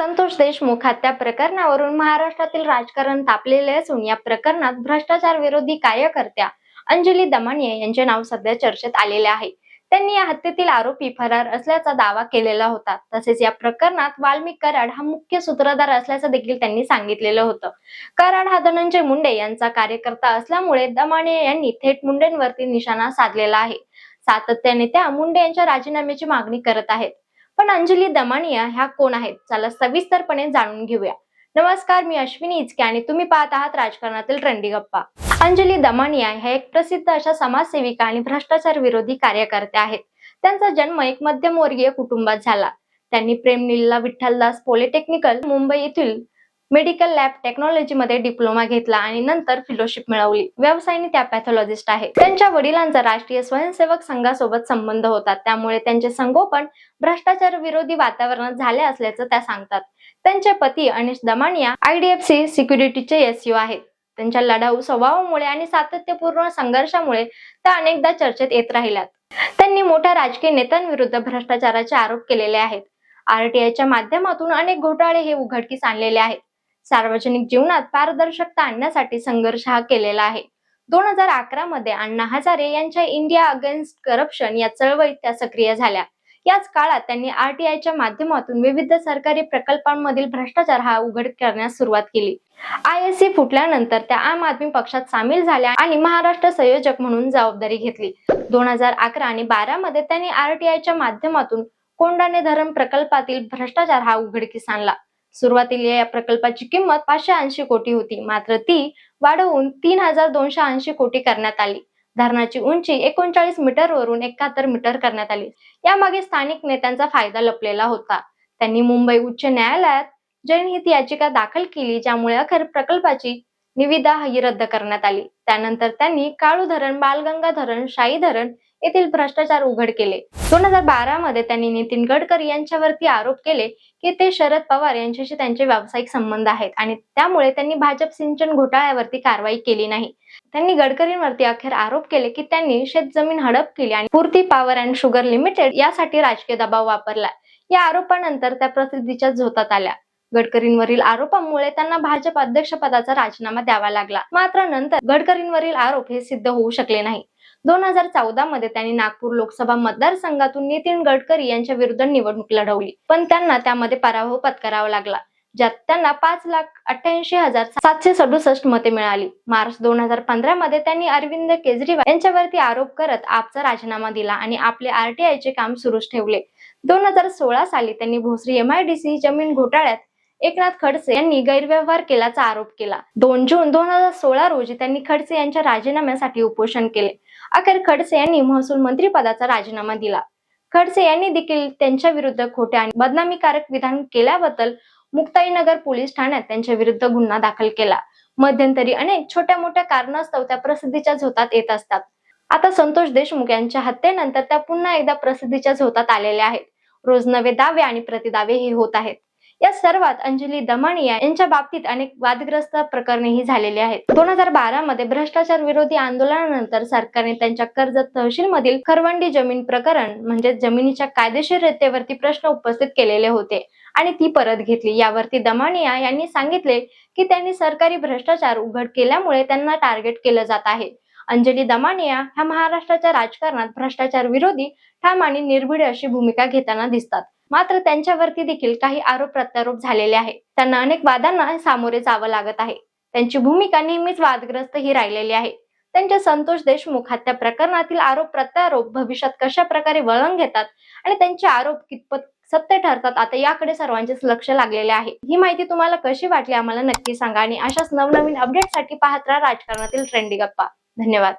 संतोष देशमुख हत्या प्रकरणावरून महाराष्ट्रातील राजकारण तापलेले असून या प्रकरणात भ्रष्टाचार विरोधी कार्यकर्त्या अंजली दमानिया यांचे नाव सध्या चर्चेत आलेले आहे. त्यांनी या हत्येतील आरोपी फरार असल्याचा दावा केलेला होता. तसेच या प्रकरणात वाल्मिक कराड हा मुख्य सूत्रधार असल्याचं देखील त्यांनी सांगितलेलं होतं. कराड हा धनंजय मुंडे यांचा कार्यकर्ता असल्यामुळे दमानिया यांनी थेट मुंडेंवरती निशाणा साधलेला आहे. सातत्याने त्या मुंडे यांच्या राजीनाम्याची मागणी करत आहेत. पण अंजली दमानिया ह्या कोण आहेत? चला सविस्तरपणे जाणून घेऊया. नमस्कार मी अश्विनी इचके आणि तुम्ही पाहत आहात राजकारणातील ट्रेंडी गप्पा. अंजली दमानिया ह्या एक प्रसिद्ध अशा समाजसेविका आणि भ्रष्टाचार विरोधी कार्यकर्त्या आहेत. त्यांचा जन्म एक मध्यमवर्गीय कुटुंबात झाला. त्यांनी प्रेमनीला विठ्ठलदास पॉलिटेक्निकल मुंबई येथील मेडिकल लॅब टेक्नॉलॉजी मध्ये डिप्लोमा घेतला आणि नंतर फेलोशिप मिळवली. व्यवसायाने त्या पॅथॉलॉजिस्ट आहेत त्यांच्या वडिलांचा राष्ट्रीय स्वयंसेवक संघासोबत संबंध होता. त्यामुळे त्यांचे संगोपन भ्रष्टाचार विरोधी वातावरणात झाले असल्याचं त्या सांगतात. त्यांचे पती अनिश दमानिया आयडीएफसी सिक्युरिटीचे एसयू आहेत. त्यांच्या लढाऊ स्वभावामुळे आणि सातत्यपूर्ण संघर्षामुळे त्या अनेकदा चर्चेत येत राहिल्यात. त्यांनी मोठ्या राजकीय नेत्यांविरुद्ध भ्रष्टाचाराचे आरोप केलेले आहेत. आरटीआयच्या माध्यमातून अनेक घोटाळे हे उघडकीस आणलेले आहेत. सार्वजनिक जीवनात पारदर्शकता आणण्यासाठी संघर्ष हा केलेला आहे. दोन हजार अकरा मध्ये अण्णा हजारे यांच्या इंडिया अगेन्स्ट करप्शन या चळवळीत त्या सक्रिय झाल्या. याच काळात त्यांनी आरटीआयच्या माध्यमातून विविध सरकारी प्रकल्पांमधील भ्रष्टाचार हा उघड करण्यास सुरुवात केली. आय एस सी फुटल्यानंतर त्या आम आदमी पक्षात सामील झाल्या आणि महाराष्ट्र संयोजक म्हणून जबाबदारी घेतली. दोन हजार अकरा आणि बारा मध्ये त्यांनी आरटीआयच्या माध्यमातून कोंडाणे धरण प्रकल्पातील भ्रष्टाचार हा उघडकीस आणला. सुरुवातीला या प्रकल्पाची किंमत पाचशे ऐंशी कोटी होती. मात्र ती वाढवून तीन हजार दोनशे ऐंशी कोटी करण्यात आली. धरणाची उंची एकोणचाळीस मीटर वरून एकाहत्तर मीटर करण्यात आली. यामागे स्थानिक नेत्यांचा फायदा लपलेला होता. त्यांनी मुंबई उच्च न्यायालयात जनहित याचिका दाखल केली ज्यामुळे अखेर प्रकल्पाची निविदा ही रद्द करण्यात आली. त्यानंतर त्यांनी काळू धरण बालगंगा धरण शाही धरण येथील भ्रष्टाचार उघड केले. दोन हजार बारा मध्ये त्यांनी नितीन गडकरी यांच्यावरती आरोप केले की ते शरद पवार यांच्याशी त्यांचे व्यावसायिक संबंध आहेत आणि त्यामुळे त्यांनी भाजप सिंचन घोटाळ्यावरती कारवाई केली नाही. त्यांनी गडकरींवरती अखेर आरोप केले की त्यांनी शेतजमीन हडप केली आणि पूर्ती पॉवर अँड शुगर लिमिटेड यासाठी राजकीय दबाव वापरला. या आरोपानंतर त्या प्रसिद्धीच्या झोतात आल्या. गडकरींवरील आरोपामुळे त्यांना भाजप अध्यक्षपदाचा राजीनामा द्यावा लागला. मात्र नंतर गडकरींवरील आरोप हे सिद्ध होऊ शकले नाही. दोन हजार चौदा मध्ये त्यांनी नागपूर लोकसभा मतदारसंघातून नितीन गडकरी यांच्या विरुद्ध निवडणूक लढवली. पण त्यांना त्यामध्ये पराभव पत्करावा लागला ज्यात त्यांना पाच लाख अठ्ठ्याऐंशी हजार सातशे सदुसष्ट मते मिळाली. मार्च दोन हजार पंधरा मध्ये त्यांनी अरविंद केजरीवाल यांच्यावरती आरोप करत आपचा राजीनामा दिला आणि आपले आरटीआय चे काम सुरूच ठेवले. दोन हजार सोळा साली त्यांनी भोसरी एमआयडीसी जमीन घोटाळ्यात एकनाथ खडसे यांनी गैरव्यवहार केल्याचा आरोप केला. दोन जून दोन हजार सोळा रोजी त्यांनी खडसे यांच्या राजीनाम्यासाठी उपोषण केले. अखेर खडसे यांनी महसूल मंत्री पदाचा राजीनामा दिला. खडसे यांनी देखील त्यांच्या विरुद्ध खोटे आणि बदनामीकारक विधान केल्याबद्दल मुक्ताईनगर पोलीस ठाण्यात त्यांच्या विरुद्ध गुन्हा दाखल केला. मध्यंतरी अनेक छोट्या मोठ्या कारणास्तव त्या प्रसिद्धीच्या झोतात येत असतात. आता संतोष देशमुख यांच्या हत्येनंतर त्या पुन्हा एकदा प्रसिद्धीच्या झोतात आलेल्या आहेत. रोज नवे दावे आणि प्रतिदावे हे होत आहेत. या सर्वात अंजली दमानिया यांच्या बाबतीत अनेक वादग्रस्त प्रकरणेही झालेली आहेत. दोन हजार बारा मध्ये भ्रष्टाचार विरोधी आंदोलनानंतर सरकारने त्यांच्या कर्जत तहसील मधील खरवंडी जमीन प्रकरण म्हणजे जमिनीच्या कायदेशीरतेवरती प्रश्न उपस्थित केलेले होते आणि ती परत घेतली. यावरती दमानिया यांनी सांगितले की त्यांनी सरकारी भ्रष्टाचार उघड केल्यामुळे त्यांना टार्गेट केलं जात आहे. अंजली दमानिया ह्या महाराष्ट्राच्या राजकारणात भ्रष्टाचार विरोधी ठाम आणि निर्भीड अशी भूमिका घेताना दिसतात. मात्र त्यांच्यावरती देखील काही आरोप प्रत्यारोप झालेले आहे त्यांना अनेक वादांना सामोरे जावं लागत आहे. त्यांची भूमिका नेहमीच वादग्रस्त ही राहिलेली आहे. त्यांच्या संतोष देशमुख हत्या प्रकरणातील आरोप प्रत्यारोप भविष्यात कशा प्रकारे वळण घेतात आणि त्यांचे आरोप कितपत सत्य ठरतात आता याकडे सर्वांचेच लक्ष लागलेले आहे. ही माहिती तुम्हाला कशी वाटली आम्हाला नक्की सांगा आणि अशाच नवनवीन अपडेटसाठी पाहत राहा राजकारणातील ट्रेंडी गप्पा. धन्यवाद.